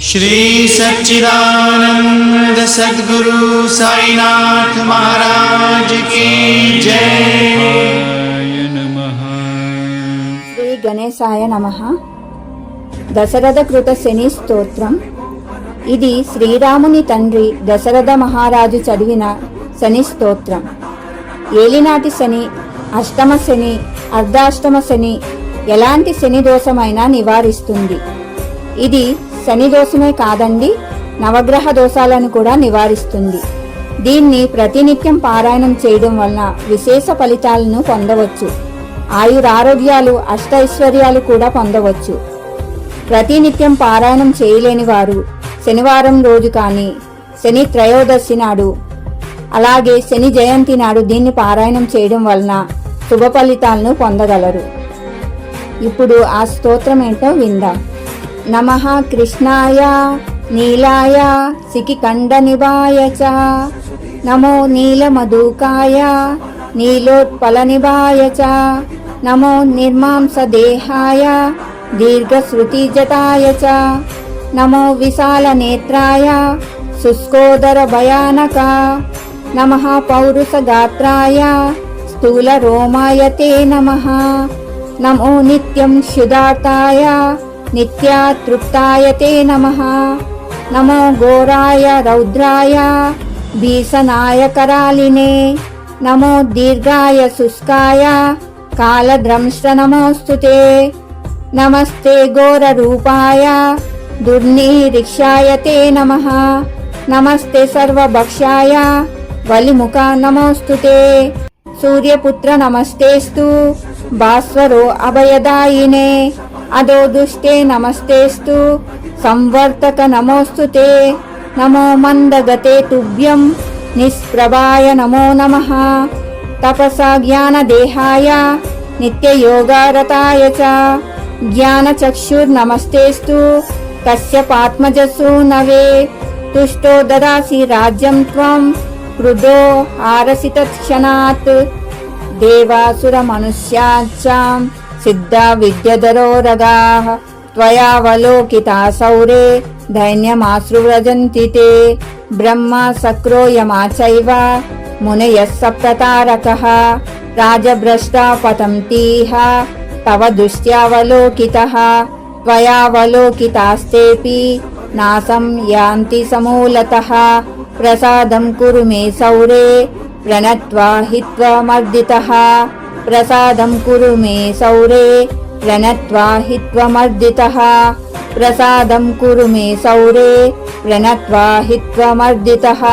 श्री सच्चिदानंद सद्गुरु साईनाथ महाराज की जय శ్రీ గణేశాయ నమ దశరథ కృత శని స్తోత్రం ఇది శ్రీరాముని తండ్రి దశరథ మహారాజు చదివిన శని స్తోత్రం ఏలినాటి శని అష్టమ శని అర్ధాష్టమ శని ఎలాంటి శని దోషమైనా నివారిస్తుంది ఇది శని దోషమే కాదండి నవగ్రహ దోషాలను కూడా నివారిస్తుంది. దీన్ని ప్రతినిత్యం పారాయణం చేయడం వలన విశేష ఫలితాలను పొందవచ్చు. ఆయురారోగ్యాలు అష్టైశ్వర్యాలు కూడా పొందవచ్చు. ప్రతినిత్యం పారాయణం చేయలేని వారు శనివారం రోజు కానీ శని త్రయోదశి నాడు అలాగే శని జయంతి నాడు దీన్ని పారాయణం చేయడం వలన శుభ ఫలితాలను పొందగలరు. ఇప్పుడు ఆ స్తోత్రం ఏంటో విందాం. నమ కృష్ణాయ నీలాయ సికికండ నివాయ చ. నమో నీలమధూకాయ నీలోత్పల నివాయ చ. నమో నిర్మాంసదేహాయ దీర్ఘశ్రుతిజటాయ చ. నమో విశాలనేత్రాయ శుష్కోదర భయానక నమ పౌరుషగాత్రాయ స్థూలరోమాయ తే నమః. నమో నిత్యం శుదార్థాయ నిత్యాతృప్తాయ తే నమ. నమో ఘోరాయ రౌద్రాయ భీషణాయ కరాలినే నమో దీర్ఘాయ శుష్కాయ కాళద్రంశ నమోస్తు నమస్తే ఘోర రూపాయ దుర్నిరీక్షాయ తే నమ. నమస్తే సర్వభక్షాయ వలిముఖ నమోస్తు సూర్యపుత్ర నమస్తేస్తు. భాస్వరో అభయదాయినే. అదో దుష్టే నమస్తేస్తు. సంవర్తక నమోస్తు తే. నమో మందగతే తుభ్యం. నిష్ప్రభాయ నమో నమ. తపసా జ్ఞానదేహాయ నిత్యయోగారతాయ చ. జ్ఞానచక్షుర్నమస్తేస్తు కశ్యపాత్మజసు నవే. తుష్టో దదాసి రాజ్యం త్వం. క్రుడో ఆరసితక్షణాత్ దేవాసురమనుష్యాచ్చాం सिद्धा विद्यधरोरगाः त्वयावलोकितासौरे धैन्यमाश्रुव्रजन्ति ते। ब्रह्मा सक्रोयमा चैव मुनयः सप्ततारकः राजभ्रष्टा पतन्तीह तव दुष्ट्यावलोकितः त्वयावलोकितास्तेऽपि नासं यान्ति समूलतः। प्रसादं कुरु मे सौरे, प्रणत्वा हि त्वमर्दितः ప్రసాదం కురు మే సౌరే ప్రణత్వా హి త్వమర్దితః ప్రసాదం కురు మే సౌరే ప్రణత్వా హి త్వమర్దితః